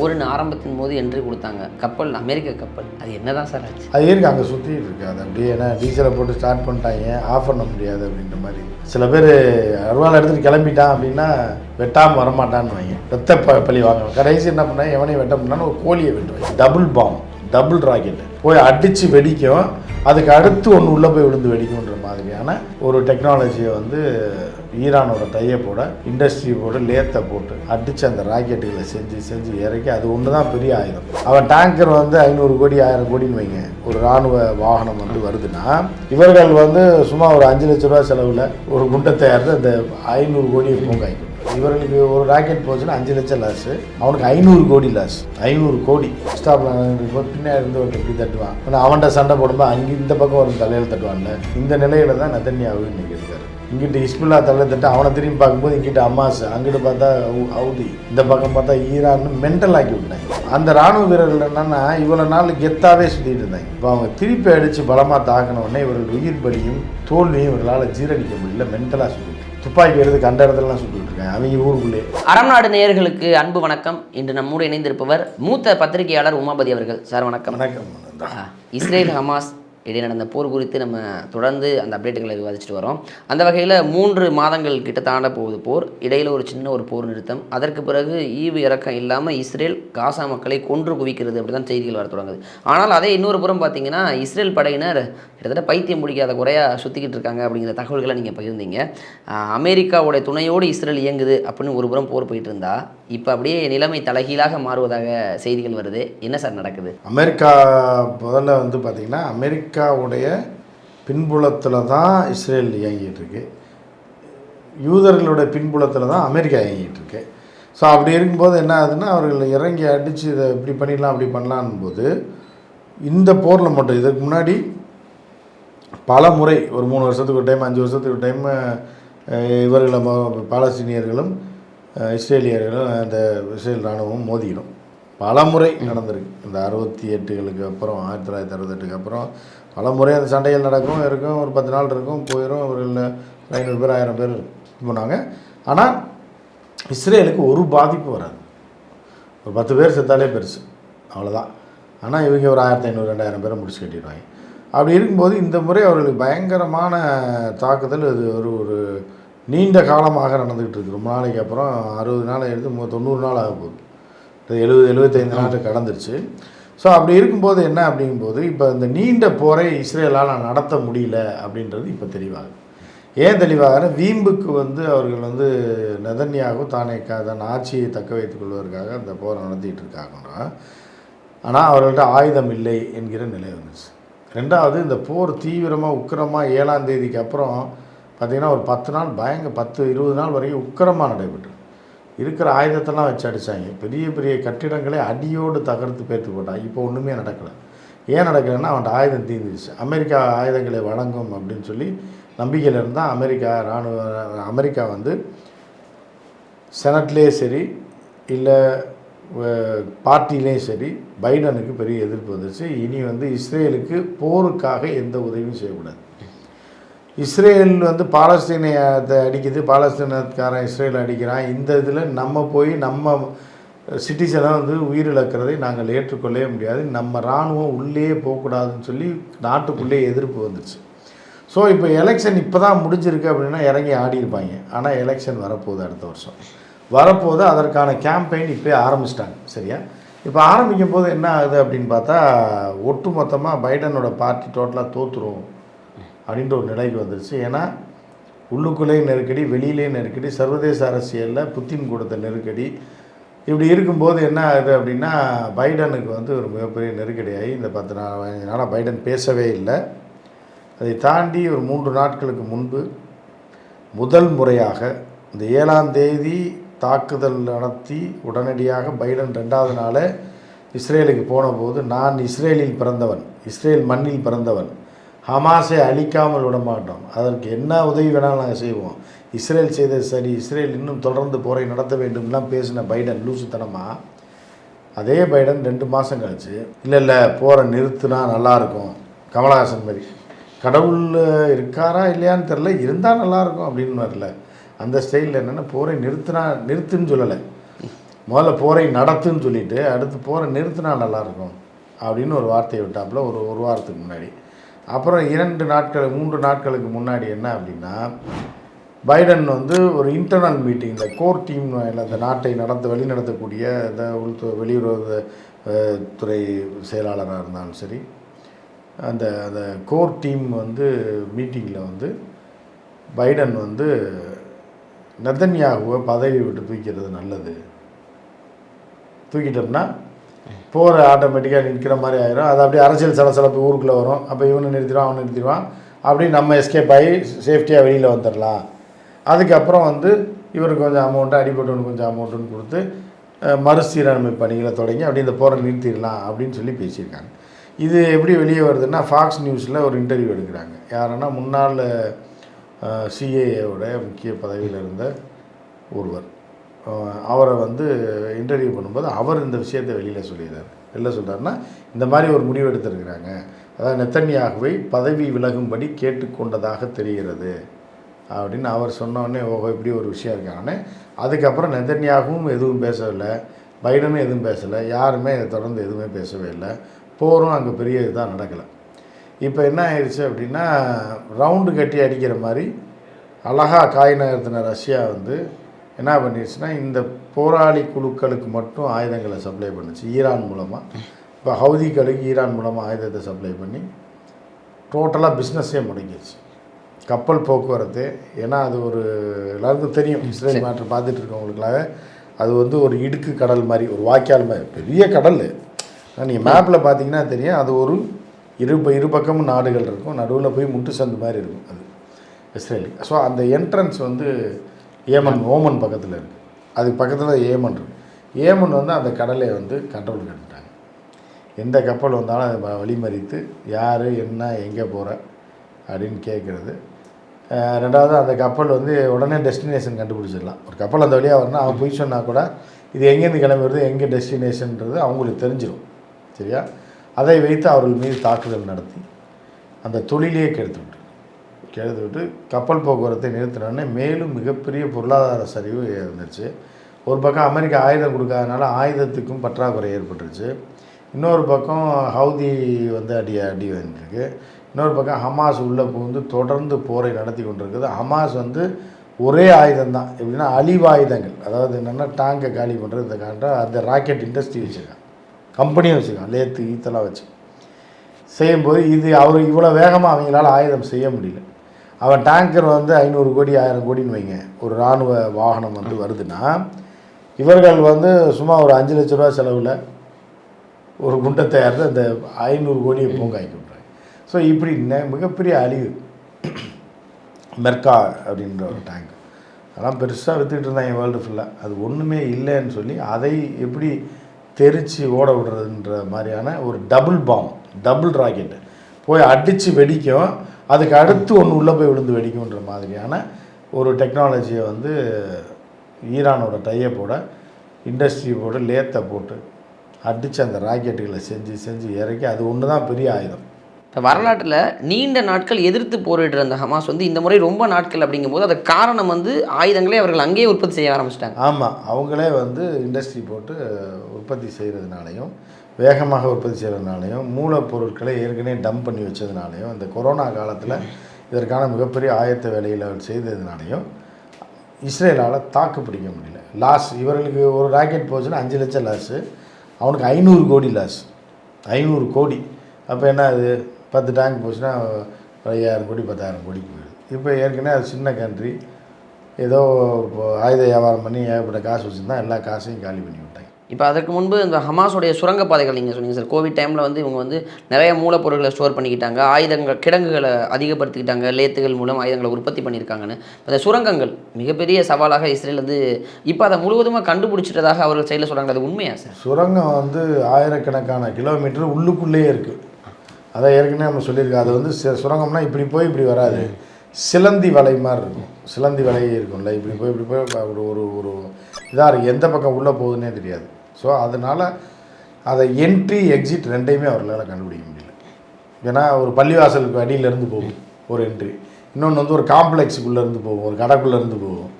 போரின் ஆரம்பத்தின் போது என்ட்ரி கொடுத்தாங்க. கப்பல் அமெரிக்க கப்பல். அது என்னதான் சார் ஆச்சு? அது இருக்கு அங்கே சுற்றிட்டு இருக்கு. அது அப்படியே ஏன்னா டீசலை போட்டு ஸ்டார்ட் பண்ணிட்டாங்க. ஆஃப் பண்ண முடியாது அப்படின்ற மாதிரி. சில பேர் அருவாள் எடுத்துகிட்டு கிளம்பிட்டான் அப்படின்னா வெட்டாமல் வரமாட்டான்னு வைங்க. வெத்த ப பழி வாங்க கடைசி என்ன பண்ணேன் எவனையும் வெட்ட முடியான்னு ஒரு கோழியை வெட்டுவேன் டபுள் பாம் டபுள் ராக்கெட் போய் அடித்து வெடிக்கும். அதுக்கு அடுத்து ஒன்று உள்ளே போய் விழுந்து வெடிக்கும்ன்ற மாதிரியான ஒரு டெக்னாலஜியை வந்து ஈரானோட டையப்போட இண்டஸ்ட்ரி போட லேத்தை போட்டு அடித்து அந்த ராக்கெட்டுகளை செஞ்சு செஞ்சு இறக்கி அது ஒன்று தான் பெரிய ஆயுதம். அவன் டேங்கர் வந்து ஐநூறு கோடி ஆயிரம் கோடின்னு வைங்க. ஒரு இராணுவ வாகனம் வந்து வருதுன்னா இவர்கள் வந்து சும்மா ஒரு அஞ்சு லட்ச ரூபா செலவில் ஒரு குண்டை தயாரித்து அந்த ஐநூறு கோடியை பூங்காய்க்கும். இவர்களுக்கு ஒரு ராக்கெட் போச்சுன்னா அஞ்சு லட்சம் லாஸ் அவனுக்கு ஐநூறு கோடி லாஸ் ஐநூறு கோடி. ஸ்டாப்ல பின்னாடி இருந்து ஒரு இப்படி தட்டுவான். ஆனால் அவன்கிட்ட சண்டை போடும்போது அங்கே இந்த பக்கம் ஒரு தலையில் தட்டுவான்ல. இந்த நிலையில தான் நெத்தன்யாவு இன்னைக்கு இருக்காரு இங்கிட்டு இஸ்புல்லா தலையில் தட்டு அவனை திரும்பி பார்க்கும்போது இங்கிட்ட அம்மாஸ் அங்கிட்டு பார்த்தா ஹவுதி இந்த பக்கம் பார்த்தா ஈரான்னு மென்டல் ஆக்கி விட்டாங்க அந்த ராணுவ வீரர்கள் என்னன்னா இவ்வளோ நாள் கெத்தாவே சுற்றிட்டு இருந்தாங்க. இப்போ அவங்க திருப்பி அடித்து பலமாக தாக்கின உடனே இவர்கள் உயிர் பலியும் தோல்வியும் இவர்களால் ஜீரணிக்க முடியல மென்டலாக சுற்றிட்டு துப்பாக்கி எடுத்து கண்ட இடத்துலலாம் சுட்டுட்டு இருக்காங்க. அவங்க ஊருக்குள்ளே. அறம் நாடு நேயர்களுக்கு அன்பு வணக்கம். இன்று நம்மோடு இணைந்திருப்பவர் மூத்த பத்திரிகையாளர் உமாபதி அவர்கள். சார் வணக்கம். வணக்கம் இஸ்ரேல் ஹமாஸ் இடையே நடந்த போர் குறித்து நம்ம தொடர்ந்து அந்த அப்டேட்டுகளை விவாதிச்சுட்டு வரோம். அந்த வகையில் மூன்று மாதங்கள் கிட்ட தாண்ட போகுது போர். இடையில் ஒரு சின்ன ஒரு போர் நிறுத்தம். அதற்கு பிறகு ஈவு இறக்கம் இல்லாமல் இஸ்ரேல் காசா மக்களை கொன்று குவிக்கிறது அப்படி தான் செய்திகள் வர தொடங்குது. ஆனால் அதே இன்னொரு புறம் பார்த்தீங்கன்னா இஸ்ரேல் படையினர் கிட்டத்தட்ட பைத்தியம் முடிக்காத குறையாக சுற்றிக்கிட்டு இருக்காங்க அப்படிங்கிற தகவல்களை நீங்கள் பகிர்ந்தீங்க. அமெரிக்காவுடைய துணையோடு இஸ்ரேல் இயங்குது அப்படின்னு ஒரு புறம் போர் போயிட்டு இருந்தால் இப்போ அப்படியே நிலைமை தலைகீழாக மாறுவதாக செய்திகள் வருது. என்ன சார் நடக்குது? அமெரிக்கா முதல்ல வந்து பார்த்திங்கன்னா அமெரிக்காவுடைய பின்புலத்தில் தான் இஸ்ரேல் இயங்கிட்டு இருக்கு யூதர்களுடைய பின்புலத்தில் தான் அமெரிக்கா இயங்கிட்டு இருக்கு ஸோ அப்படி இருக்கும்போது என்ன ஆகுதுன்னா அவர்கள் இறங்கி அடித்து இதை இப்படி பண்ணிடலாம் அப்படி பண்ணலான் போது இந்த போரில் மட்டும் இதுக்கு முன்னாடி பல முறை ஒரு மூணு வருஷத்துக்கு ஒரு டைம் அஞ்சு வருஷத்துக்கு ஒரு டைம் இவர்களை பாலஸ்தீனியர்களும் இஸ்ரேலியர்களும் அந்த இஸ்ரேல் இராணுவமும் மோதிடும் பல முறை நடந்திருக்கு. இந்த அறுபத்தி எட்டுகளுக்கு அப்புறம் ஆயிரத்தி தொள்ளாயிரத்தி அறுபத்தெட்டுக்கு அப்புறம் பல முறை அந்த சண்டைகள் நடக்கும் இருக்கும் ஒரு பத்து நாள் இருக்கும் போயிடும் அவர்கள் ஐநூறு பேர் ஆயிரம் பேர் இது பண்ணாங்க ஆனால் இஸ்ரேலுக்கு ஒரு பாதிப்பு வராது. ஒரு பத்து பேர் செத்தாலே பெருசு. அவ்வளோதான் ஆனால் இவங்க ஒரு ஆயிரத்தி ஐநூறு ரெண்டாயிரம் பேரை முடிச்சு கட்டிடுவாங்க. அப்படி இருக்கும்போது இந்த முறை அவர்களுக்கு பயங்கரமான தாக்குதல். இது ஒரு ஒரு நீண்ட காலமாக நடந்துக்கிட்டு இருக்கு ரொம்ப நாளைக்கு அப்புறம் அறுபது நாள் எடுத்து தொண்ணூறு நாள் ஆக போகுது. எழுபது எழுபத்தைந்து நாள் கடந்துருச்சு. ஸோ அப்படி இருக்கும்போது என்ன அப்படிங்கும்போது இப்போ இந்த நீண்ட போரை இஸ்ரேலால் நடத்த முடியல அப்படின்றது இப்போ தெளிவாகுது. ஏன் தெளிவாக வீம்புக்கு வந்து அவர்கள் வந்து நெதன்யாகவும் தானே தன் ஆட்சியை தக்க வைத்துக் கொள்வதற்காக அந்த போரை நடத்திட்டு இருக்காங்கன்னா ஆனால் அவர்கள்ட்ட ஆயுதம் இல்லை என்கிற நிலை வந்துச்சு ரெண்டாவது இந்த போர் தீவிரமாக உக்கிரமாக ஏழாம் தேதிக்கு அப்புறம் பார்த்திங்கன்னா ஒரு பத்து நாள் பயங்க பத்து இருபது நாள் வரைக்கும் உக்கிரமாக நடைபெற்று இருக்கிற ஆயுதத்தெல்லாம் வச்சு அடித்தாங்க பெரிய பெரிய கட்டிடங்களை அடியோடு தகர்த்து பேர்த்து போட்டாங்க. இப்போ ஒன்றுமே நடக்கலை. ஏன் நடக்கலைன்னா அவன்கிட்ட ஆயுதம் தீர்ந்துருச்சு. அமெரிக்கா ஆயுதங்களை வழங்கும் அப்படின்னு சொல்லி நம்பிக்கையில் இருந்தால் அமெரிக்கா இராணுவ அமெரிக்கா வந்து செனட்லேயே சரி இல்லை பார்ட்டிலேயும் சரி பைடனுக்கு பெரிய எதிர்ப்பு வந்துச்சு இனி வந்து இஸ்ரேலுக்கு போருக்காக எந்த உதவியும் செய்யக்கூடாது. இஸ்ரேல் வந்து பாலஸ்தீனியத்தை அடிக்குது. பாலஸ்தீனக்காரன் இஸ்ரேல் அடிக்கிறான். இந்த இதில் நம்ம போய் நம்ம சிட்டிசனை வந்து உயிரிழக்கிறதை நாங்கள் ஏற்றுக்கொள்ளவே முடியாது. நம்ம இராணுவம் உள்ளே போகக்கூடாதுன்னு சொல்லி நாட்டுக்குள்ளே எதிர்ப்பு வந்துச்சு ஸோ இப்போ எலெக்ஷன் இப்போ தான் முடிஞ்சிருக்கு அப்படின்னா இறங்கி ஆடியிருப்பாங்க. ஆனால் எலெக்ஷன் வரப்போகுது அடுத்த வருஷம். வரப்போது அதற்கான கேம்பெயின் இப்போ ஆரம்பிச்சிட்டாங்க. சரியா? இப்போ ஆரம்பிக்கும் போது என்ன ஆகுது அப்படின்னு பார்த்தா ஒட்டு மொத்தமாக பைடனோட பார்ட்டி டோட்டலாக தோற்றுரும் அப்படின்ற ஒரு நிலைக்கு வந்துருச்சு. ஏன்னா உள்ளுக்குள்ளேயும் நெருக்கடி வெளியிலேயும் நெருக்கடி சர்வதேச அரசியலில் புத்தின் கூடத்தை நெருக்கடி. இப்படி இருக்கும்போது என்ன ஆகுது அப்படின்னா பைடனுக்கு வந்து ஒரு மிகப்பெரிய நெருக்கடியாகி இந்த பத்து நாள் பதினஞ்சு நாளாக பைடன் பேசவே இல்லை. அதை தாண்டி ஒரு மூன்று நாட்களுக்கு முன்பு முதல் முறையாக இந்த ஏழாம் தேதி தாக்குதல் நடத்தி உடனடியாக பைடன் ரெண்டாவது நாளே இஸ்ரேலுக்கு போன போது நான் இஸ்ரேலில் பிறந்தவன் இஸ்ரேல் மண்ணில் பிறந்தவன். ஹமாஸை அழிக்காமல் விட மாட்டோம் அதற்கு என்ன உதவி வேணாலும் நாங்கள் செய்வோம். இஸ்ரேல் செய்தது சரி இஸ்ரேல் இன்னும் தொடர்ந்து போரை நடத்த வேண்டும்லாம் பேசின பைடன் லூசுத்தனமாக அதே பைடன் ரெண்டு மாதம் கழிச்சு இல்லை இல்லை போரை நிறுத்தினா நல்லாயிருக்கும் கமலஹாசன் மாதிரி. கடவுள் இருக்காரா இல்லையான்னு தெரில இருந்தால் நல்லாயிருக்கும் அப்படின்னு வரல. அந்த ஸ்டைலில் என்னென்னா போரை நிறுத்தினா நிறுத்துன்னு சொல்லலை. முதல்ல போரை நடத்துன்னு சொல்லிட்டு அடுத்து போரை நிறுத்தினா நல்லாயிருக்கும் அப்படின்னு ஒரு வார்த்தையை விட்டாப்புல ஒரு ஒரு வாரத்துக்கு முன்னாடி. அப்புறம் இரண்டு நாட்கள் மூன்று நாட்களுக்கு முன்னாடி என்ன அப்படின்னா பைடன் வந்து ஒரு இன்டர்னல் மீட்டிங் இந்த கோர் டீம் அந்த நாட்டை நடத்த வழி நடத்தக்கூடிய இந்த உள்துறை வெளியுறவு துறை செயலாளராக இருந்தாலும் சரி அந்த அந்த கோர் டீம் வந்து மீட்டிங்கில் வந்து பைடன் வந்து நெதன்யாகுவை பதவி விட்டு தூக்கிறது நல்லது. தூக்கிட்டோம்னா போர் ஆட்டோமேட்டிக்காக நிற்கிற மாதிரி ஆயிரும். அது அப்படியே அரசியல் சலசலப்பு ஊருக்குள்ளே வரும். அப்போ இவனை நிறுத்திடுவான் அவனை நிறுத்திடுவான். அப்படி நம்ம எஸ்கேப் ஆகி சேஃப்டியாக வெளியில் வந்துடலாம். அதுக்கப்புறம் வந்து இவருக்கு கொஞ்சம் அமௌண்ட்டு அடிபட்டவனு கொஞ்சம் அமௌண்ட்டுன்னு கொடுத்து மறுசீரமைப்பு பணிகளை தொடங்கி அப்படி இந்த போரை நிறுத்திடலாம் அப்படின்னு சொல்லி பேசியிருக்காங்க. இது எப்படி வெளியே வருதுன்னா ஃபாக்ஸ் நியூஸில் ஒரு இன்டர்வியூ எடுக்கிறாங்க. யாருன்னா முன்னாள் சிஏஏவோட முக்கிய பதவியில் இருந்த ஒருவர். அவரை வந்து இன்டர்வியூ பண்ணும்போது அவர் இந்த விஷயத்தை வெளியில் சொல்லிடுறாரு. என்ன சொல்கிறாருன்னா இந்த மாதிரி ஒரு முடிவு எடுத்திருக்கிறாங்க. அதாவது நெத்தன்யாகுவை பதவி விலகும்படி கேட்டுக்கொண்டதாக தெரிகிறது. அப்படின்னு அவர் சொன்னோடனே ஓஹோ இப்படி ஒரு விஷயம் இருக்காங்கன்னு அதுக்கப்புறம் நெத்தன்யாகவும் எதுவும் பேசவில்லை. பைடனும் எதுவும் பேசலை. யாருமே இதை தொடர்ந்து எதுவுமே பேசவே இல்லை. போரும் அங்கே பெரிய இதாக நடக்கலை. இப்போ என்ன ஆயிடுச்சு அப்படின்னா ரவுண்டு கட்டி அடிக்கிற மாதிரி அழகாக காய் நகர்த்தின ரஷ்யா வந்து என்ன பண்ணிடுச்சுன்னா இந்த போராளி குழுக்களுக்கு மட்டும் ஆயுதங்களை சப்ளை பண்ணுச்சு. ஈரான் மூலமாக இப்போ ஹவுதிகளுக்கு ஈரான் மூலமாக ஆயுதத்தை சப்ளை பண்ணி டோட்டலாக பிஸ்னஸே முடங்கிடுச்சு கப்பல் போக்குவரத்து ஏன்னா அது ஒரு எல்லாருக்கும் தெரியும் இஸ்ரேல் மேட்ரு பார்த்துட்டு இருக்கவங்களுக்காக. அது வந்து ஒரு இடுக்கு கடல் மாதிரி ஒரு வாய்க்கால் மாதிரி பெரிய கடல் நீங்கள் மேப்பில் பார்த்தீங்கன்னா தெரியும் அது ஒரு இரு இரு பக்கமும் நாடுகள் இருக்கும். நடுவில் போய் முட்டு சந்து மாதிரி இருக்கும் அது இஸ்ரேல். ஸோ அந்த என்ட்ரன்ஸ் வந்து ஏமன் ஓமன் பக்கத்தில் இருக்குது அதுக்கு பக்கத்தில் ஏமன் இருக்குது ஏமன் வந்து அந்த கடலை வந்து கண்ட்ரோல் கட்டுட்டாங்க எந்த கப்பல் வந்தாலும் அதை வழிமறித்து யார் என்ன எங்கே போகிற அப்படின்னு கேட்குறது ரெண்டாவது அந்த கப்பல் வந்து உடனே டெஸ்டினேஷன் கண்டுபிடிச்சிடலாம். ஒரு கப்பல் அந்த வழியாக வரணும் அவன் போய் சொன்னால் கூட இது எங்கேருந்து கிளம்பி வருது எங்கே டெஸ்டினேஷன்ன்றது அவங்களுக்கு தெரிஞ்சிடும் சரியா? அதை வைத்து அவர்கள் மீது தாக்குதல் நடத்தி அந்த தொழிலையே கெடுத்து விட்டு கெடுத்து விட்டு கப்பல் போக்குவரத்தை நிறுத்தினோடனே மேலும் மிகப்பெரிய பொருளாதார சரிவு இருந்துச்சு ஒரு பக்கம் அமெரிக்கா ஆயுதம் கொடுக்காதனால ஆயுதத்துக்கும் பற்றாக்குறை ஏற்பட்டுருச்சு. இன்னொரு பக்கம் ஹவுதி வந்து அடி அடி வந்துருக்கு இன்னொரு பக்கம் ஹமாஸ் உள்ளே புகுந்து தொடர்ந்து போரை நடத்தி கொண்டிருக்குது. ஹமாஸ் வந்து ஒரே ஆயுதம் தான். எப்படின்னா அழிவாயுதங்கள் அதாவது என்னென்னா டேங்கை காலி பண்ணுறது காண்டா அந்த ராக்கெட் இண்டஸ்ட்ரி வச்சுருக்கான் கம்பெனியும் வச்சுருக்கான் லேத்து ஈத்தெல்லாம் வச்சு. செய்யும்போது இது அவர் இவ்வளோ வேகமாக அவங்களால ஆயுதம் செய்ய முடியல. அவன் டேங்கர் வந்து ஐநூறு கோடி ஆயிரம் கோடின்னு வைங்க. ஒரு இராணுவ வாகனம் வந்து வருதுன்னா இவர்கள் வந்து சும்மா ஒரு அஞ்சு லட்ச ரூபா செலவில் ஒரு குண்டை தயாரித்து அந்த ஐநூறு கோடியை பூங்காக்கி விட்றாங்க ஸோ இப்படி மிகப்பெரிய அழிவு. மெர்கா அப்படின்ற ஒரு டேங்க். அதெல்லாம் பெருசாக விற்றுக்கிட்டு இருந்தாங்க வேர்ல்டு ஃபுல்லாக அது ஒன்றுமே இல்லைன்னு சொல்லி அதை எப்படி தெரிச்சு ஓட விடுறதுன்ற மாதிரியான ஒரு டபுள் பாம் டபுள் ராக்கெட்டு போய் அடித்து வெடிக்கும். அதுக்கு அடுத்து ஒன்று உள்ளே போய் விழுந்து வெடிக்கும்ன்ற மாதிரியான ஒரு டெக்னாலஜியை வந்து ஈரானோட டையப்போட இண்டஸ்ட்ரி போட்டு லேத்தை போட்டு அடித்து அந்த ராக்கெட்டுகளை செஞ்சு செஞ்சு இறக்கி அது ஒன்று தான் பெரிய ஆயுதம். இப்போ வரலாற்றில் நீண்ட நாட்கள் எதிர்த்து போரிடுற அந்த ஹமாஸ் வந்து இந்த முறை ரொம்ப நாட்கள் அப்படிங்கும்போது அது காரணம் வந்து ஆயுதங்களே அவர்கள் அங்கேயே உற்பத்தி செய்ய ஆரம்பிச்சிட்டாங்க. ஆமாம் அவங்களே வந்து இண்டஸ்ட்ரி போட்டு உற்பத்தி செய்கிறதுனாலையும் வேகமாக உற்பத்தி செய்கிறதுனாலையும் மூலப்பொருட்களை ஏற்கனவே டம்ப் பண்ணி வச்சதுனாலையும் இந்த கொரோனா காலத்தில் இதற்கான மிகப்பெரிய ஆயத்த வேலையில் அவர் செய்ததுனாலையும் இஸ்ரேலால் தாக்கு பிடிக்க முடியல. லாஸ் இவர்களுக்கு ஒரு ராக்கெட் போச்சுன்னா அஞ்சு லட்சம் லாஸு அவனுக்கு ஐநூறு கோடி லாஸ் ஐநூறு கோடி. அப்போ என்ன அது? பத்து டேங்க் போச்சுன்னா ஐயாயிரம் கோடி பத்தாயிரம் கோடி போயிடுது. இப்போ ஏற்கனவே அது சின்ன கண்ட்ரி ஏதோ இப்போ ஆயுத வியாபாரம் பண்ணி ஏகப்பட்ட காசு வச்சுருந்தா எல்லா காசையும் காலி பண்ணி விட்டாங்க. இப்போ அதற்கு முன்பு இந்த ஹமாஸுடைய சுரங்கப்பாதைகள் நீங்கள் சொன்னீங்க சார். கோவிட் டைமில் வந்து இவங்க வந்து நிறைய மூலப்பொருட்களை ஸ்டோர் பண்ணிக்கிட்டாங்க. ஆயுதங்கள் கிடங்குகளை அதிகப்படுத்திக்கிட்டாங்க. லேத்துகள் மூலம் ஆயுதங்களை உற்பத்தி பண்ணியிருக்காங்கன்னு. அந்த சுரங்கங்கள் மிகப்பெரிய சவாலாக இஸ்ரேல் வந்து இப்போ அதை முழுவதுமாக கண்டுபிடிச்சிட்டதாக அவர்கள் சைடில் சொல்கிறாங்க அது உண்மையா சார்? சுரங்கம் வந்து ஆயிரக்கணக்கான கிலோமீட்டர் உள்ளுக்குள்ளேயே இருக்குது அதை ஏற்கனவே நம்ம சொல்லியிருக்கோம். அது வந்து சு- சுரங்கம்னா இப்படி போய் இப்படி வராது. சிலந்தி வலை மாதிரி இருக்கும். சிலந்தி வலை இருக்கும்ல. இப்படி போய் இப்படி போய் ஒரு ஒரு ஒரு இதாக இருக்குது எந்த பக்கம் உள்ளே போகுதுன்னே தெரியாது. ஸோ அதனால் அதை என்ட்ரி எக்ஸிட் ரெண்டையுமே அவர்களால் கண்டுபிடிக்க முடியல. ஏன்னா ஒரு பள்ளிவாசலுக்கு அடியிலேருந்து போகும் ஒரு என்ட்ரி இன்னொன்று வந்து ஒரு காம்ப்ளெக்ஸுக்குள்ளேருந்து போகும் ஒரு கடைக்குள்ளேருந்து போகும்.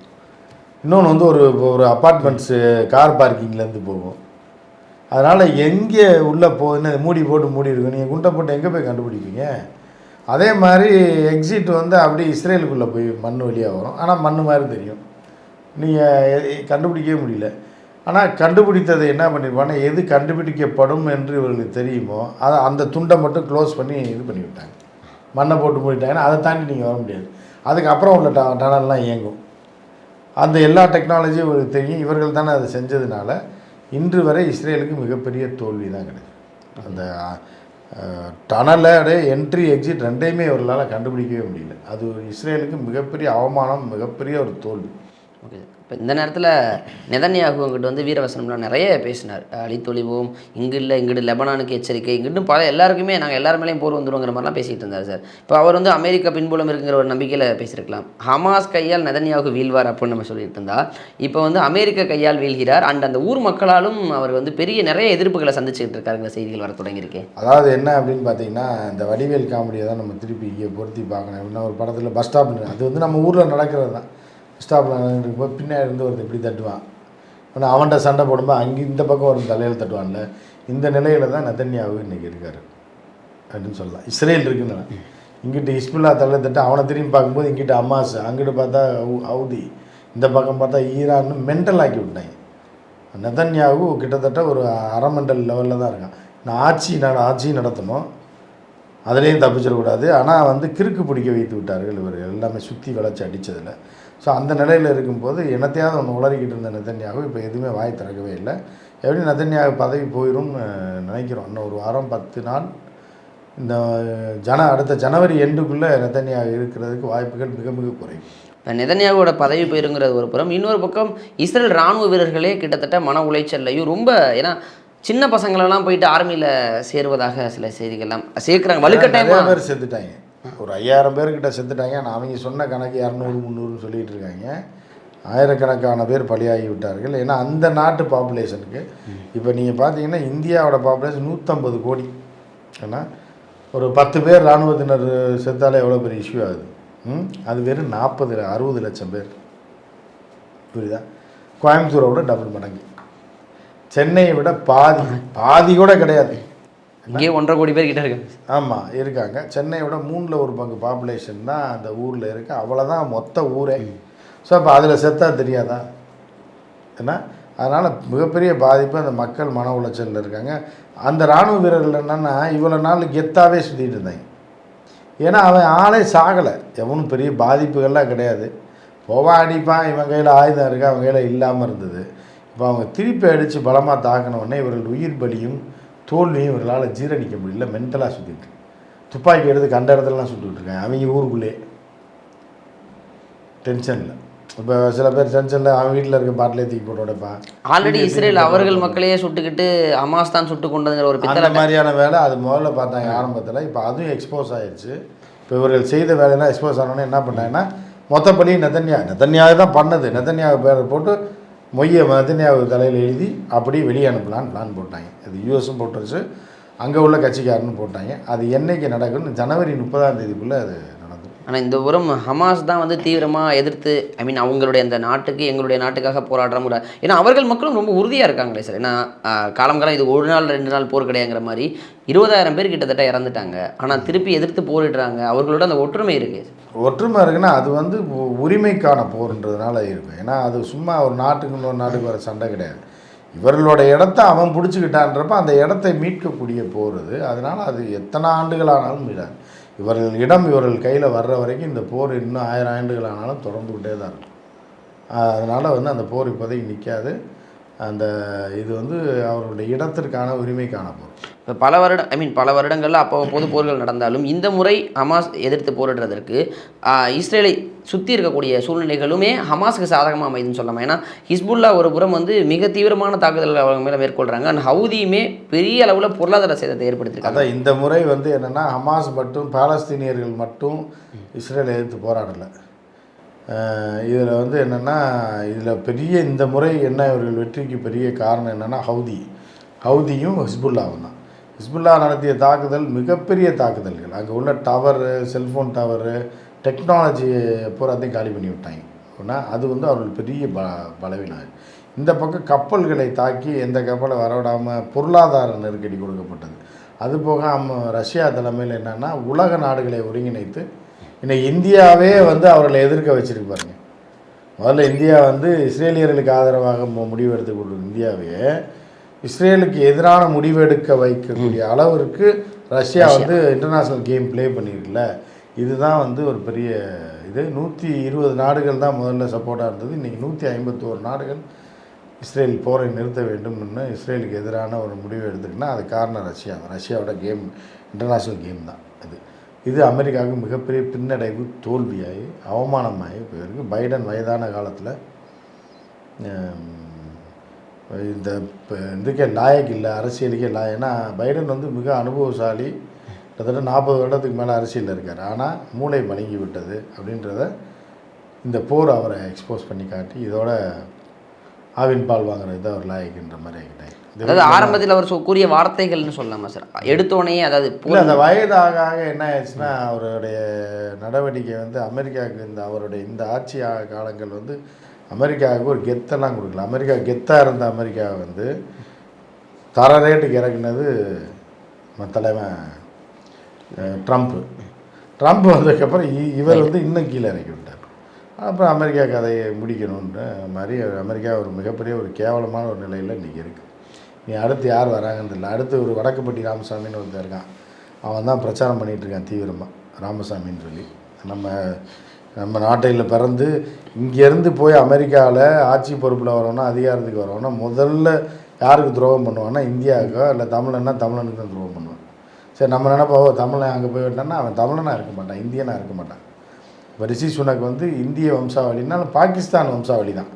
இன்னொன்று வந்து ஒரு ஒரு அப்பார்ட்மெண்ட்ஸு கார் பார்க்கிங்லேருந்து போகும். அதனால் எங்கே உள்ளே போகுதுன்னு மூடி போட்டு மூடி இருக்கும் நீங்கள் குண்டை போட்டு எங்கே போய் கண்டுபிடிப்பீங்க? அதே மாதிரி எக்ஸிட் வந்து அப்படியே இஸ்ரேலுக்குள்ளே போய் மண் வழியாக வரும். ஆனால் மண் மாதிரி தெரியும். நீங்கள் கண்டுபிடிக்கவே முடியல. ஆனால் கண்டுபிடித்ததை என்ன பண்ணியிருப்பாங்கன்னா எது கண்டுபிடிக்கப்படும் என்று இவர்களுக்கு தெரியுமோ அதை அந்த துண்டை மட்டும் க்ளோஸ் பண்ணி இது பண்ணிவிட்டாங்க. மண்ணை போட்டு மூடிட்டாங்கன்னா அதை தாண்டி நீங்கள் வர முடியாது. அதுக்கப்புறம் உள்ள ட டனல்லாம் இயங்கும். அந்த எல்லா டெக்னாலஜியும் இவருக்கு தெரியும். இவர்கள் தானே அதை செஞ்சதுனால இன்று வரை இஸ்ரேலுக்கு மிகப்பெரிய தோல்வி தான் கிடையாது அந்த டனலோட என்ட்ரி எக்ஸிட் ரெண்டையுமே இவர்களால் கண்டுபிடிக்கவே முடியல. அது இஸ்ரேலுக்கு மிகப்பெரிய அவமானம் மிகப்பெரிய ஒரு தோல்வி. ஓகே. இப்போ இந்த நேரத்தில் நிதன்யாகுங்கிட்ட வந்து வீரவசனம்லாம் நிறைய பேசினார். அழித்தொழிவோம் இங்கு இல்லை இங்கிட்டு லெபனானுக்கு எச்சரிக்கை இங்கிட்டும் பல எல்லாருக்குமே நாங்கள் எல்லார் மேலேயும் போர் வந்துடுவோங்கிற மாதிரிலாம் பேசிகிட்டு இருந்தார் சார். இப்போ அவர் வந்து அமெரிக்கா பின்புலம் இருக்குங்கிற ஒரு நம்பிக்கையில் பேசியிருக்கலாம். ஹமாஸ் கையால் நெதன்யாகு வீழ்வார் அப்படின்னு நம்ம சொல்லிட்டு இருந்தா. இப்போ வந்து அமெரிக்க கையால் வீழ்கிறார். அண்ட் அந்த ஊர் மக்களாலும் அவர் வந்து பெரிய நிறைய எதிர்ப்புகளை சந்திச்சுக்கிட்டு இருக்காருங்கிற செய்திகள் வர தொடங்கியிருக்கேன் அதாவது என்ன அப்படின்னு பார்த்தீங்கன்னா இந்த வடிவேல் காமெடியை தான் நம்ம திருப்பி இங்கே பொருத்தி பார்க்கணும். எப்படின்னா ஒரு படத்தில் பஸ் ஸ்டாப் அது வந்து நம்ம ஊரில் நடக்கிறது தான். ஸ்டாப்பில் இருக்கும்போது பின்னாடி இருந்து ஒருத்தர் இப்படி தட்டுவான். ஆனால் அவன்கிட்ட சண்டை போடும்போது அங்கே இந்த பக்கம் ஒரு தலையில் தட்டுவான்ல. இந்த நிலையில் தான் நெதன்யாவு இன்றைக்கி இருக்கார். அப்படின்னு சொல்லலாம். இஸ்ரேல் இருக்குன்னு இங்கிட்டு இஸ்புல்லா தலை தட்டு அவனை திரும்பி பார்க்கும்போது இங்கிட்ட அம்மாஸ் அங்கிட்டு பார்த்தா அவுதி இந்த பக்கம் பார்த்தா ஈரான்னு மென்டல் ஆக்கி விட்டாங்க. நெதன்யாவு கிட்டத்தட்ட ஒரு அரை லெவலில் தான் இருக்கான். நான் ஆட்சி நட ஆட்சி நடத்தணும். அதுலேயும் தப்பிச்சிடக்கூடாது. ஆனால் வந்து கிறுக்கு பிடிக்க வைத்து விட்டார்கள் இவர் எல்லாமே சுற்றி வளைச்சி அடித்ததில் ஸோ அந்த நிலையில் இருக்கும்போது என்னத்தையாவது ஒன்று உளறிக்கிட்டு இருந்த நெதன்யாகு இப்போ எதுவுமே வாய் திறக்கவே இல்லை. எப்படி நெதன்யாகு பதவி போயிடும்னு நினைக்கிறோம். இன்னும் ஒரு வாரம் பத்து நாள். இந்த ஜன அடுத்த ஜனவரி எண்டுக்குள்ளே நெதன்யாகு இருக்கிறதுக்கு வாய்ப்புகள் மிக மிக குறைவு. இப்போ நெதன்யாவோட பதவி போயிருங்கிறது ஒரு புறம். இன்னொரு பக்கம் இஸ்ரேல் ராணுவ வீரர்களே கிட்டத்தட்ட மன உளைச்சல்லையும் ரொம்ப ஏன்னா சின்ன பசங்களெல்லாம் போயிட்டு ஆர்மியில் சேருவதாக சில செய்திகள்லாம் சேர்க்குறாங்க. வலுக்கட்டாயமாக பேர் செத்துட்டாங்க ஒரு ஐயாயிரம் பேர்கிட்ட செத்துட்டாங்க. ஆனால் அவங்க சொன்ன கணக்கு இரநூறு முந்நூறுன்னு சொல்லிட்டு இருக்காங்க. ஆயிரக்கணக்கான பேர் பலியாகி விட்டார்கள். ஏன்னா அந்த நாட்டு பாப்புலேஷனுக்கு இப்போ நீங்கள் பார்த்தீங்கன்னா இந்தியாவோட பாப்புலேஷன் நூற்றம்பது கோடி. ஏன்னா ஒரு பத்து பேர் இராணுவத்தினர் செத்தாலே எவ்வளோ பெரிய இஷ்யூ ஆகுது? ம்? அது வெறும் நாற்பது அறுபது லட்சம் பேர். புரியுதா? கோயம்புத்தூரை விட டபுள் மடங்கு. சென்னையை விட பாதி. பாதி கூட கிடையாது. இங்கேயே ஒன்றரை கோடி பேர் கிட்ட இருக்காங்க ஆமாம் இருக்காங்க. சென்னையை விட மூணில் ஒரு பங்கு பாப்புலேஷன் தான் அந்த ஊரில் இருக்குது அவ்வளோதான் மொத்த ஊரே. ஸோ அப்போ அதில் செத்தா தெரியாதா? ஏன்னா அதனால் மிகப்பெரிய பாதிப்பு அந்த மக்கள் மன உளைச்சலில் இருக்காங்க. அந்த இராணுவ வீரர்கள் என்னென்னா இவ்வளோ நாள் கெத்தாவே சுற்றிட்டு இருந்தாங்க. ஏன்னா அவன் ஆளே சாகலை. எவனும் பெரிய பாதிப்புகள்லாம் கிடையாது. போவான் அடிப்பான் இவன் கையில் ஆயுதம் இருக்கு அவன் கையில் இல்லாமல் இருந்தது. இப்போ அவங்க திருப்பி அடித்து பலமாக தாக்கின உடனே இவர்கள் உயிர் பலியும் தோல்வியும் இவர்களால் ஜீரணிக்க முடியல மென்டலாக சுற்றிட்டு துப்பாக்கி எடுத்து கண்ட இடத்துலலாம் சுட்டுக்கிட்டு இருக்காங்க. அவங்க ஊருக்குள்ளே. டென்ஷனில் இப்போ சில பேர் டென்ஷனில் அவன் வீட்டில் இருக்க பாட்டிலே தூக்கி போட்டு உடைப்பான் ஆல்ரெடி இஸ்ரேல் அவர்கள் மக்களையே சுட்டுக்கிட்டு ஹமாஸ் தான் சுட்டு கொண்டதுங்கிற ஒரு அந்த மாதிரியான வேலை அது முதல்ல பார்த்தாங்க ஆரம்பத்தில். இப்போ அதுவும் எக்ஸ்போஸ் ஆயிடுச்சு இப்போ இவர்கள் செய்த வேலையெல்லாம் எக்ஸ்போஸ் ஆனோடனே என்ன பண்ணாங்கன்னா மொத்தப்படி நெதன்யா நெதன்யாவை தான் பண்ணது. நெதன்யாவை பேரை போட்டு மொய்யை நெதன்யாவு தலையில் எழுதி அப்படியே வெளியே அனுப்பலான்னு பிளான் போட்டாங்க. அது யூஎஸும் போட்டுருச்சு அங்கே உள்ள கட்சிக்காரன்னு போட்டாங்க. அது என்றைக்கு நடக்கும்னு ஜனவரி முப்பதாம் தேதிக்குள்ளே அது ஆனால் இந்த புறம் ஹமாஸ் தான் வந்து தீவிரமாக எதிர்த்து ஐ மீன் அவங்களுடைய அந்த நாட்டுக்கு எங்களுடைய நாட்டுக்காக போராடுறவங்க ஏன்னா அவர்கள் மக்களும் ரொம்ப உறுதியாக இருக்காங்களே சார் ஏன்னா காலம் காலம் இது ஒரு நாள் ரெண்டு நாள் போர் கிடையாங்கிற மாதிரி இருபதாயிரம் பேர் கிட்டத்தட்ட இறந்துட்டாங்க. ஆனால் திருப்பி எதிர்த்து போரிடுறாங்க. அவர்களோட அந்த ஒற்றுமை இருக்கு ஒற்றுமை இருக்குன்னா அது வந்து உரிமைக்கான போர்ன்றதுனால இருக்கும். ஏன்னா அது சும்மா ஒரு நாட்டுக்கு இன்னொரு நாட்டுக்கு வர சண்டை கிடையாது. இவர்களோட இடத்த அவன் பிடிச்சிக்கிட்டான்றப்ப அந்த இடத்தை மீட்கக்கூடிய போர் அது. அதனால் அது எத்தனை ஆண்டுகள் ஆனாலும் மீறாது. இவர்கள் இடம் இவர்கள் கையில் வர்ற வரைக்கும் இந்த போர் இன்னும் ஆயிரம் ஆண்டுகள் ஆனாலும் தொடர்ந்துக்கிட்டே தான் இருக்கும். அதனால் வந்து அந்த போர் இப்போதைக்கு நிற்காது அந்த இது வந்து அவர்களுடைய இடத்திற்கான உரிமைக்கான போர் இப்போ பல வருடம் ஐ மீன் பல வருடங்களில் அப்போ பொது போர்கள் நடந்தாலும் இந்த முறை ஹமாஸ் எதிர்த்து போரிடுறதற்கு இஸ்ரேலை சுற்றி இருக்கக்கூடிய சூழ்நிலைகளுமே ஹமாஸுக்கு சாதகமாக அமைதுன்னு சொல்லலாம். ஏன்னா ஹிஸ்புல்லா ஒரு புறம் வந்து மிக தீவிரமான தாக்குதல்கள் அவங்க மேலே மேற்கொள்கிறாங்க அண்ட் ஹவுதியுமே பெரிய அளவில் பொருளாதார சேதத்தை ஏற்படுத்தியிருக்காங்க அதான் இந்த முறை வந்து என்னென்னா ஹமாஸ் மட்டும் பாலஸ்தீனியர்கள் மட்டும் இஸ்ரேலை எதிர்த்து போராடலை. இதில் வந்து என்னென்னா இதில் பெரிய இந்த முறை என்ன இவர்கள் வெற்றிக்கு பெரிய காரணம் என்னென்னா ஹவுதி. ஹவுதியும் ஹிஸ்புல்லாவும் தான். ஹிஸ்புல்லா நடத்திய தாக்குதல் மிகப்பெரிய தாக்குதல்கள். அங்கே உள்ள டவரு செல்ஃபோன் டவரு டெக்னாலஜி பூராத்தையும் காலி பண்ணி விட்டாங்க. அப்படின்னா அது வந்து அவர்கள் பெரிய ப பலவீனம். இந்த பக்கம் கப்பல்களை தாக்கி எந்த கப்பலை வரவிடாமல் பொருளாதார நெருக்கடி கொடுக்கப்பட்டது. அது போக அம்ம ரஷ்யா தலைமையில் என்னென்னா உலக நாடுகளை ஒருங்கிணைத்து இன்னைக்கு இந்தியாவே வந்து அவர்களை எதிர்க்க வச்சிருக்கு பாருங்க. முதல்ல இந்தியா வந்து இஸ்ரேலியர்களுக்கு ஆதரவாக முடிவு எடுத்து கொடுத்த இந்தியாவே இஸ்ரேலுக்கு எதிரான முடிவெடுக்க வைக்கக்கூடிய அளவிற்கு ரஷ்யா வந்து இன்டர்நேஷ்னல் கேம் ப்ளே பண்ணியிருக்குல்ல இதுதான் வந்து ஒரு பெரிய இது. நூற்றி இருபது நாடுகள் தான் முதல்ல சப்போர்ட்டாக இருந்தது. இன்றைக்கி நூற்றி ஐம்பத்தோரு நாடுகள் இஸ்ரேல் போரை நிறுத்த வேண்டும்னு இஸ்ரேலுக்கு எதிரான ஒரு முடிவு எடுத்துக்கினா அது காரணம் ரஷ்யா. தான் ரஷ்யாவோட கேம் இன்டர்நேஷ்னல் கேம் தான். இது அமெரிக்காவுக்கு மிகப்பெரிய பின்னடைவு தோல்வியாகி அவமானமாகி போயிருக்கு. பைடன் வயதான காலத்தில் இந்த இப்போ இதுக்கே லாயக் இல்லை அரசியலுக்கே லாய ஏன்னா பைடன் வந்து மிக அனுபவசாலி கிட்டத்தட்ட நாற்பது வருடத்துக்கு மேலே அரசியலில் இருக்கார். ஆனால் மூளை மழுங்கி விட்டது அப்படின்றத இந்த போர் அவரை எக்ஸ்போஸ் பண்ணி காட்டி இதோட ஆவின் பால் வாங்குற இதை அவர் லாயக்குன்ற மாதிரி ஆகிட்டேன் அதாவது ஆரம்பத்தில் அவர் கூறிய வார்த்தைகள்னு சொல்லலாமா சார். எடுத்தோடனே அதாவது அந்த வயது ஆக என்ன ஆயிடுச்சுன்னா அவருடைய நடவடிக்கை வந்து அமெரிக்காவுக்கு இந்த அவருடைய இந்த ஆட்சி காலங்கள் வந்து அமெரிக்காவுக்கு ஒரு கெத்தெல்லாம் கொடுக்கல. அமெரிக்கா கெத்தாக இருந்த அமெரிக்காவை வந்து தர ரேட்டுக்கு இறக்குனது தலைவன் ட்ரம்ப்பு ட்ரம்ப். வந்ததுக்கப்புறம் இ- இவர் வந்து இன்னும் கீழே இறக்கி விட்டார். அப்புறம் அமெரிக்கா கதையை முடிக்கணுன்ற மாதிரி அமெரிக்கா ஒரு மிகப்பெரிய ஒரு கேவலமான ஒரு நிலையில் இன்றைக்கி இருக்குது நீ அடுத்து யார் வராங்கன்னு தெரியல. அடுத்து ஒரு வடக்குப்பட்டி ராமசாமின்னு ஒருத்தர் இருக்கான். அவன் தான் பிரச்சாரம் பண்ணிகிட்டு இருக்கான் தீவிரமாக ராமசாமின்னு சொல்லி. நம்ம நம்ம நாட்டில் பிறந்து இங்கேருந்து போய் அமெரிக்காவில் ஆட்சி பொறுப்பில் வரணும்னா அதிகாரத்துக்கு வரணும்னா முதல்ல யாருக்கு துரோகம் பண்ணுவான்னா இந்தியாவுக்கோ இல்லை தமிழன்னா தமிழனுக்கு தான் துரோகம் பண்ணுவான். சரி நம்ம நினைப்போம் ஓ தமிழன் அங்கே போய் விட்டான்னா அவன் தமிழனாக இருக்க மாட்டான் இந்தியனாக இருக்க மாட்டான். இப்போ ரிஷி சுனக் வந்து இந்திய வம்சாவளின்னா பாகிஸ்தான் வம்சாவளி தான்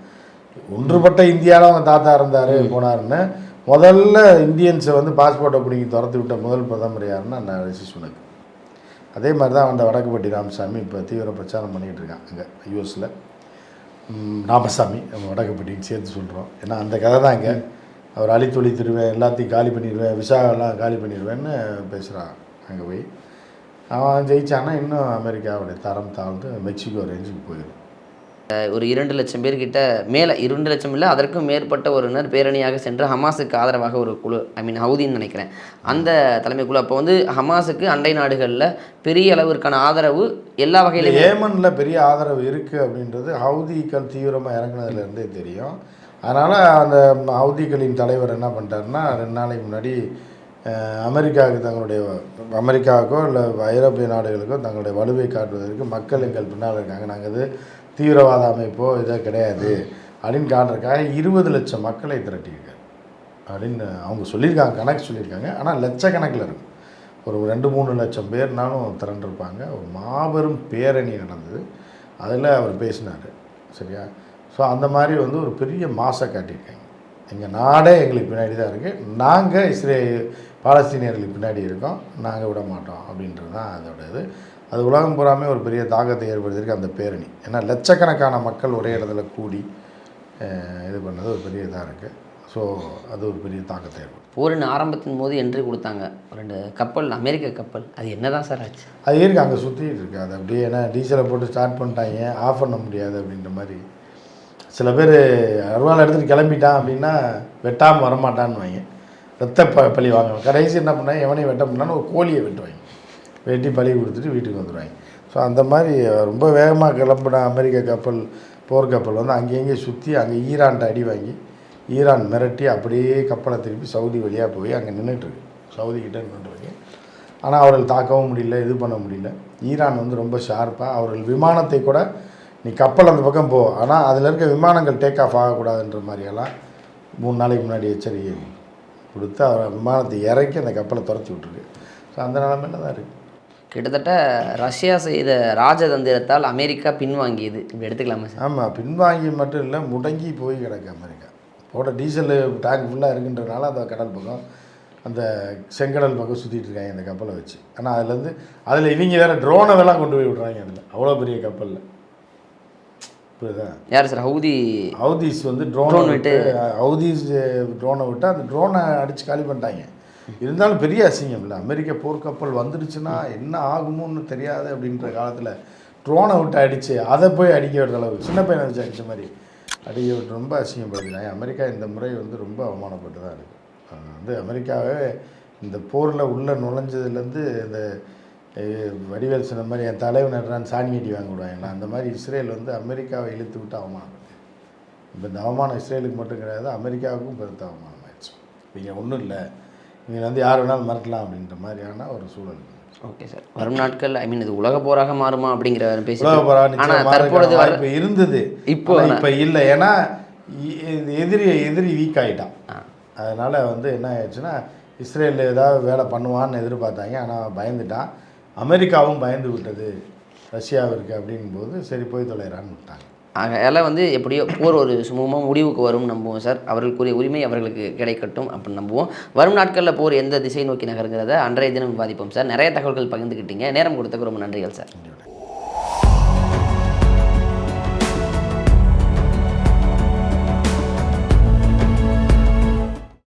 ஒன்றுபட்ட இந்தியாவில் அவங்க தாத்தா இருந்தார் போனாருன்னு முதல்ல இந்தியன்ஸை வந்து பாஸ்போர்ட்டை பிடிங்கி துரத்து விட்ட முதல் பிரதமர் யாருன்னா நான் ரிஷி சுனக். அதே மாதிரி தான் அந்த வடக்குப்பட்டி ராமசாமி இப்போ தீவிர பிரச்சாரம் பண்ணிகிட்டு இருக்கான் அங்கே யூஎஸில் ராமசாமி நம்ம வடக்குப்பட்டின்னு சேர்த்து சொல்கிறோம் ஏன்னா அந்த கதை தான் இங்கே. அவர் அழித்தொழி திருவேன் எல்லாத்தையும் காலி பண்ணிடுவேன் விசாகெல்லாம் காலி பண்ணிடுவேன்னு பேசுகிறான் அங்கே போய். அவன் ஜெயிச்சான்னா இன்னும் அமெரிக்காவுடைய தரம் தாழ்ந்து மெக்சிகோ ரேஞ்சுக்கு போயிடும். ஒரு இரண்டு லட்சம் பேர்கிட்ட மேலே இரண்டு லட்சம் இல்லை அதற்கும் மேற்பட்ட ஒருனர் பேரணியாக சென்று ஹமாஸுக்கு ஆதரவாக ஒரு குழு ஐ மீன் ஹவுதின்னு நினைக்கிறேன். அந்த தலைமை குழு. அப்போ வந்து ஹமாஸுக்கு அண்டை நாடுகளில் பெரிய அளவிற்கான ஆதரவு எல்லா வகையிலும் ஏமனில் பெரிய ஆதரவு இருக்குது அப்படின்றது ஹவுதிகள் தீவிரமாக இறங்கினதுலேருந்தே தெரியும். அதனால் அந்த ஹவுதிகளின் தலைவர் என்ன பண்ணிட்டாருன்னா ரெண்டு நாளைக்கு முன்னாடி அமெரிக்காவுக்கு தங்களுடைய அமெரிக்காவுக்கோ இல்லை ஐரோப்பிய நாடுகளுக்கோ தங்களுடைய வலுவை காட்டுவதற்கு மக்கள் எங்கள் பின்னால் இருக்காங்க. நாங்கள் இது தீவிரவாத அமைப்போ இதோ கிடையாது. அப்படின்னு காட்டுறக்காக இருபது லட்சம் மக்களை திரட்டியிருக்காரு. அப்படின்னு அவங்க சொல்லியிருக்காங்க கணக்கு சொல்லியிருக்காங்க. ஆனால் லட்சக்கணக்கில் இருக்கும். ஒரு ரெண்டு மூணு லட்சம் பேர்னாலும் திரண்டிருப்பாங்க. ஒரு மாபெரும் பேரணி நடந்தது. அதில் அவர் பேசினார். சரியா? ஸோ அந்த மாதிரி வந்து ஒரு பெரிய மாசை காட்டியிருக்காங்க. எங்கள் நாடே எங்களுக்கு பின்னாடி தான் இருக்குது நாங்கள் இஸ்ரே பாலஸ்தீனியர்களுக்கு பின்னாடி இருக்கோம். நாங்கள் விட மாட்டோம் அப்படின்றது தான் அதோட இது அது உலகம் பூராமே ஒரு பெரிய தாக்கத்தை ஏற்படுத்தியிருக்கு அந்த பேரணி. ஏன்னா லட்சக்கணக்கான மக்கள் ஒரே இடத்துல கூடி இது பண்ணது ஒரு பெரிய இதாக இருக்குது ஸோ அது ஒரு பெரிய தாக்கத்தை ஏற்படுத்தும் போரின் ஆரம்பத்தின் போது என்ட்ரி கொடுத்தாங்க. ரெண்டு கப்பல் அமெரிக்க கப்பல். அது என்னதான் சார் ஆச்சு? அது இருக்கு அங்கே சுற்றிட்டு இருக்கு. அது அப்படியே ஏன்னா டீசலை போட்டு ஸ்டார்ட் பண்ணிட்டாங்க ஆஃப் பண்ண முடியாது அப்படின்ற மாதிரி. சில பேர் அருவாள் எடுத்துகிட்டு கிளம்பிட்டான் அப்படின்னா வெட்டாமல் வரமாட்டான்னு வைங்க. ரத்த ப பழி வாங்க. கடைசி என்ன பண்ணாங்க? எவனையும் வெட்ட முடியலன்னு ஒரு கோழியை வெட்டுவாங்க. வெட்டி பழி கொடுத்துட்டு வீட்டுக்கு வந்துடுவாங்க ஸோ அந்த மாதிரி ரொம்ப வேகமாக கிளம்பின அமெரிக்க கப்பல் போர்க்கப்பல் வந்து அங்கேயே சுற்றி அங்கே ஈரான்ட்ட அடி வாங்கி ஈரான் மிரட்டி அப்படியே கப்பலை திருப்பி சவுதி வழியாக போய் அங்கே நின்றுட்டுருக்கு சவுதி கிட்டே நின்றுருக்கு ஆனால் அவர்கள் தாக்கவும் முடியல இது பண்ண முடியல. ஈரான் வந்து ரொம்ப ஷார்ப்பாக அவர்கள் விமானத்தை கூட நீ கப்பல் அந்த பக்கம் போ. ஆனால் அதில் இருக்க விமானங்கள் டேக் ஆஃப் ஆகக்கூடாதுன்ற மாதிரியெல்லாம் மூணு நாளைக்கு முன்னாடி எச்சரிக்கை கொடுத்து அவர் விமானத்தை இறக்கி அந்த கப்பலை துரத்தி விட்ருக்கு ஸோ அந்த நிலமையில தான் இருக்குது கிட்டத்தட்ட ரஷ்யா செய்த ராஜதந்திரத்தால் அமெரிக்கா பின்வாங்கியது. இப்படி எடுத்துக்கலாமா சார்? ஆமாம் பின்வாங்கி மட்டும் இல்லை முடங்கி போய் கிடக்கு அமெரிக்கா. போட டீசல் டேங்க் ஃபுல்லாக இருக்குன்றனால அந்த கடல் பக்கம் அந்த செங்கடல் பக்கம் சுற்றிட்டு இருக்காங்க இந்த கப்பலை வச்சு. ஆனால் அதுலேருந்து அதில் இவங்க வேறு ட்ரோனை எல்லாம் கொண்டு போய் விட்றாங்க அதில். அவ்வளோ பெரிய கப்பலில் புரியுதா? யார் சார்? ஹவுதி? ஹவுதீஸ் வந்து ட்ரோனை விட்டு ஹவுதீஸ் ட்ரோனை விட்டு அந்த ட்ரோனை அடித்து காலி பண்ணிட்டாங்க. இருந்தாலும் பெரிய அசிங்கம் இல்லை. அமெரிக்க போர்க்கப்பல் வந்துடுச்சுன்னா என்ன ஆகுமோன்னு தெரியாது அப்படின்ற காலத்தில் ட்ரோனை விட்டு அடித்து அதை போய் அடிக்க விடுற அளவுக்கு சின்ன பையனை வச்சு அடித்த மாதிரி அடிக்க விட்டு ரொம்ப அசிங்கப்படுத்தினாங்க அமெரிக்கா இந்த முறை வந்து ரொம்ப அவமானப்பட்டு தான் இருக்குது வந்து அமெரிக்காவே இந்த போரில் உள்ளே நுழைஞ்சதுலேருந்து இந்த வடிவேல் சொன்ன மாதிரி என் தலைவர் நடுறான் சாணி கட்டி வாங்க விடுவாங்க. அந்த மாதிரி இஸ்ரேல் வந்து அமெரிக்காவை இழுத்து விட்டு அவமானப்படுது இப்போ இந்த அவமானம் இஸ்ரேலுக்கு மட்டும் கிடையாது அமெரிக்காவுக்கும் பெருத்த அவமானம் ஆயிடுச்சு இங்கே ஒன்றும் இல்லை. இங்கே வந்து யார் வேணாலும் மறக்கலாம் அப்படின்ற மாதிரியான ஒரு சூழல். ஓகே சார் வரும் நாட்கள் ஐ மீன் இது உலக போராக மாறுமா அப்படிங்கிற பேசி உலக போரா ஆனால் நிச்சயம் தற்பொழுது வாய்ப்பு இருந்தது. இப்போ இப்போ இப்போ இல்லை. ஏன்னா எதிரி எதிரி வீக் ஆகிட்டான் அதனால் வந்து என்ன ஆயிடுச்சுன்னா இஸ்ரேல் ஏதாவது வேலை பண்ணுவான்னு எதிர்பார்த்தாங்க. ஆனால் பயந்துட்டான். அமெரிக்காவும் பயந்து விட்டது. ரஷ்யாவிற்கு அப்படிங்கும்போது சரி போய் தொலைகிறான்னு விட்டாங்க. ஆகையால் வந்து எப்படியோ போர் ஒரு சுமூகமாக முடிவுக்கு வரும் நம்புவோம் சார். அவர்களுக்குரிய உரிமை அவர்களுக்கு கிடைக்கட்டும் அப்படின்னு நம்புவோம். வரும் நாட்களில் போர் எந்த திசை நோக்கி நகருங்கிறத அன்றைய தினம் விவாதிப்போம் சார். நிறைய தகவல்கள் பகிர்ந்துக்கிட்டீங்க நேரம் கொடுத்ததுக்கு ரொம்ப நன்றிகள் சார்.